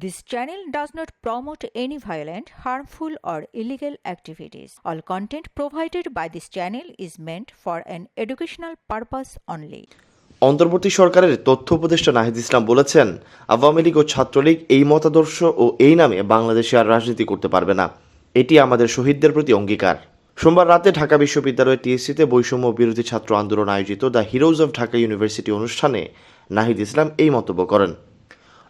This channel does not promote any violent, harmful, or illegal activities. All content provided by this channel is meant for an educational purpose only. অন্তর্বর্তী সরকারের তথ্য উপদেষ্টা নাহিদ ইসলাম বলেছেন আওয়ামী লীগ ও ছাত্রলীগ এই মতাদর্শ ও এই নামে বাংলাদেশে আর রাজনীতি করতে পারবে না এটি আমাদের শহীদদের প্রতি অঙ্গীকার সোমবার রাতে ঢাকা বিশ্ববিদ্যালয়ের টিএসসিতে বৈষম্য বিরোধী ছাত্র আন্দোলন আয়োজিত the heroes of Dhaka university অনুষ্ঠানে নাহিদ ইসলাম এই মন্তব্য করেন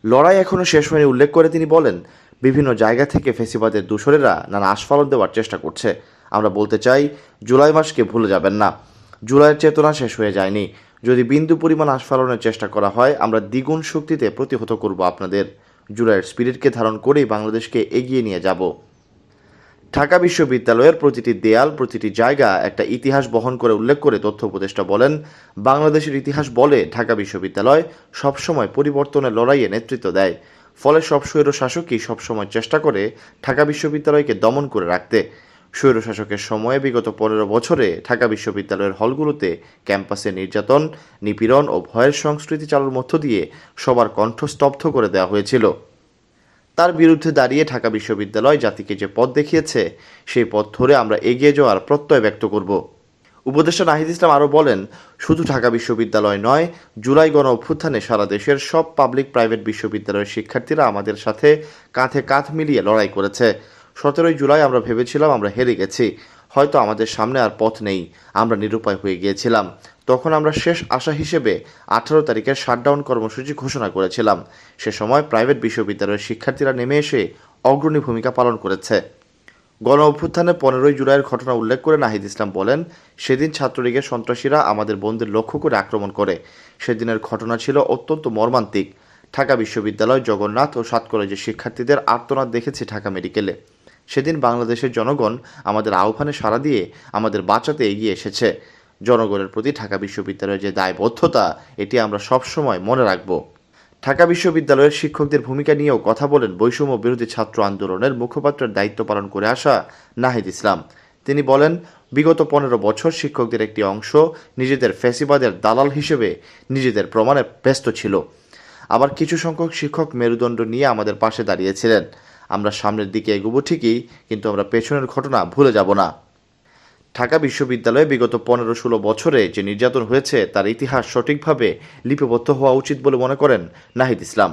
লড়াই এখনও শেষ হয়নি উল্লেখ করে তিনি বলেন, বিভিন্ন জায়গা থেকে ফেসিবাদের দূষরেরা নানা আস্ফালন দেওয়ার চেষ্টা করছে। আমরা বলতে চাই, জুলাই মাসকে ভুলে যাবেন না। জুলাইয়ের চেতনা শেষ হয়ে যায়নি। যদি বিন্দু পরিমাণ আস্ফালনের চেষ্টা করা হয়, আমরা দ্বিগুণ শক্তিতে প্রতিহত করব আপনাদের। জুলাইয়ের স্পিরিটকে ধারণ করেই বাংলাদেশকে এগিয়ে নিয়ে যাব। ঢাকা বিশ্ববিদ্যালয়ের প্রতিটি দেয়াল, প্রতিটি জায়গা একটা ইতিহাস বহন করে উল্লেখ করে তথ্য উপদেষ্টা বলেন, বাংলাদেশের ইতিহাস বলে ঢাকা বিশ্ববিদ্যালয় সবসময় পরিবর্তনের লড়াইয়ে নেতৃত্ব দেয়। ফলে সব স্বৈর শাসকই সবসময় চেষ্টা করে ঢাকা বিশ্ববিদ্যালয়কে দমন করে রাখতে। স্বৈরশাসকের সময়ে বিগত পনেরো বছরে ঢাকা বিশ্ববিদ্যালয়ের হলগুলোতে ক্যাম্পাসে নির্যাতন, নিপীড়ন ও ভয়ের সংস্কৃতি চালুর মধ্য দিয়ে সবার কণ্ঠ স্তব্ধ করে দেওয়া হয়েছিল। তার বিরুদ্ধে দাঁড়িয়ে ঢাকা বিশ্ববিদ্যালয় জাতিকে যে পথ দেখিয়েছে, সেই পথ ধরে আমরা এগিয়ে যাওয়ার প্রত্যয় ব্যক্ত করব। উপদেষ্টা নাহিদ ইসলাম আরও বলেন, শুধু ঢাকা বিশ্ববিদ্যালয় নয়, জুলাই গণ অভ্যুত্থানে সারা দেশের সব পাবলিক প্রাইভেট বিশ্ববিদ্যালয়ের শিক্ষার্থীরা আমাদের সাথে কাঁধে কাঁধ মিলিয়ে লড়াই করেছে। সতেরোই জুলাই আমরা ভেবেছিলাম আমরা হেরে গেছি। হয়তো আমাদের সামনে আর পথ নেই। আমরা নিরুপায় হয়ে গিয়েছিলাম। তখন আমরা শেষ আশা হিসেবে আঠারো তারিখের শাটডাউন কর্মসূচি ঘোষণা করেছিলাম। সে সময় প্রাইভেট বিশ্ববিদ্যালয়ের শিক্ষার্থীরা নেমে এসে অগ্রণী ভূমিকা পালন করেছে। গণ অভ্যুত্থানে পনেরোই জুলাইয়ের ঘটনা উল্লেখ করে নাহিদ ইসলাম বলেন, সেদিন ছাত্রলীগের সন্ত্রাসীরা আমাদের বন্ধুদের লক্ষ্য করে আক্রমণ করে। সেদিনের ঘটনা ছিল অত্যন্ত মর্মান্তিক। ঢাকা বিশ্ববিদ্যালয় জগন্নাথ ও সাত কলেজের শিক্ষার্থীদের আর্তনাদ দেখেছি ঢাকা মেডিকেলে। সেদিন বাংলাদেশের জনগণ আমাদের আহ্বানে সাড়া দিয়ে আমাদের বাঁচাতে এগিয়ে এসেছে। জনগণের প্রতি ঢাকা বিশ্ববিদ্যালয়ের যে দায়বদ্ধতা, এটি আমরা সবসময় মনে রাখব। ঢাকা বিশ্ববিদ্যালয়ের শিক্ষকদের ভূমিকা নিয়েও কথা বলেন বৈষম্য বিরোধী ছাত্র আন্দোলনের মুখপাত্রের দায়িত্ব পালন করে আসা নাহিদ ইসলাম। তিনি বলেন, বিগত পনেরো বছর শিক্ষকদের একটি অংশ নিজেদের ফ্যাসিবাদের দালাল হিসেবে নিজেদের প্রমাণে ব্যস্ত ছিল। আবার কিছু সংখ্যক শিক্ষক মেরুদণ্ড নিয়ে আমাদের পাশে দাঁড়িয়েছিলেন। আমরা সামনের দিকে এগোবো ঠিকই, কিন্তু আমরা পেছনের ঘটনা ভুলে যাব না। ঢাকা বিশ্ববিদ্যালয়ে বিগত পনেরো ষোলো বছরে যে নির্যাতন হয়েছে, তার ইতিহাস সঠিকভাবে লিপিবদ্ধ হওয়া উচিত বলে মনে করেন নাহিদ ইসলাম।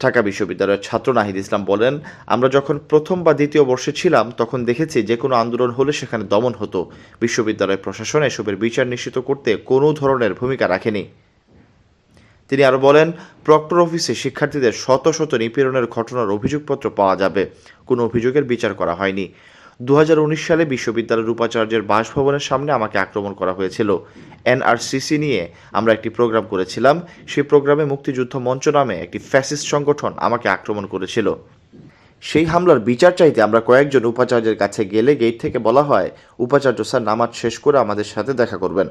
ঢাকা বিশ্ববিদ্যালয়ের ছাত্র নাহিদ ইসলাম বলেন, আমরা যখন প্রথম বা দ্বিতীয় বর্ষে ছিলাম, তখন দেখেছি যে কোনো আন্দোলন হলে সেখানে দমন হতো। বিশ্ববিদ্যালয় প্রশাসন এসবের বিচার নিশ্চিত করতে কোনো ধরনের ভূমিকা রাখেনি। তিনি আরও বলেন, প্রক্টর অফিসে শিক্ষার্থীদের শত শত নিপীড়নের ঘটনার অভিযোগপত্র পাওয়া যাবে। কোনো অভিযোগের বিচার করা হয়নি। দু হাজার উনিশ সালে বিশ্ববিদ্যালয়ের উপাচার্যের বাসভবনের সামনে আমাকে আক্রমণ করা হয়েছিল। এনআরসিসি নিয়ে আমরা একটি প্রোগ্রাম করেছিলাম। সেই প্রোগ্রামে মুক্তিযুদ্ধ মঞ্চ নামে একটি ফ্যাসিস্ট সংগঠন আমাকে আক্রমণ করেছিল। সেই হামলার বিচার চাইতে আমরা কয়েকজন উপাচার্যের কাছে গেলে গেট থেকে বলা হয়, উপাচার্য স্যার, নামাজ শেষ করে আমাদের সাথে দেখা করবেন।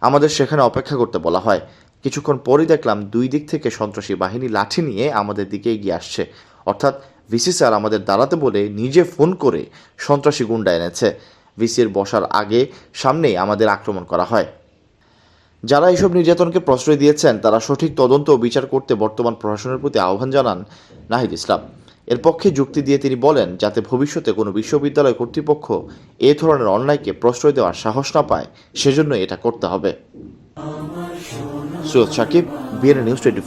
আমাদের সেখানে অপেক্ষা করতে বলা হয়। কিছুক্ষণ পরই দেখলাম দুই দিক থেকে সন্ত্রাসী বাহিনী লাঠি নিয়ে আমাদের দিকে এগিয়ে আসছে। অর্থাৎ ভিসি স্যার আমাদের দাঁড়াতে বলে নিজে ফোন করে সন্ত্রাসী গুন্ডা এনেছে। ভিসির বসার আগে সামনেই আমাদের আক্রমণ করা হয়। যারা এসব নির্যাতনকে প্রশ্রয় দিয়েছেন, তারা সঠিক তদন্ত ও বিচার করতে বর্তমান প্রশাসনের প্রতি আহ্বান জানান নাহিদ ইসলাম। এর পক্ষে যুক্তি দিয়ে তিনি বলেন, যাতে ভবিষ্যতে কোনো বিশ্ববিদ্যালয় কর্তৃপক্ষ এ ধরনের অন্যায়কে প্রশ্রয় দেওয়ার সাহস না পায় সেজন্য এটা করতে হবে। Syed Sakib BNA news twenty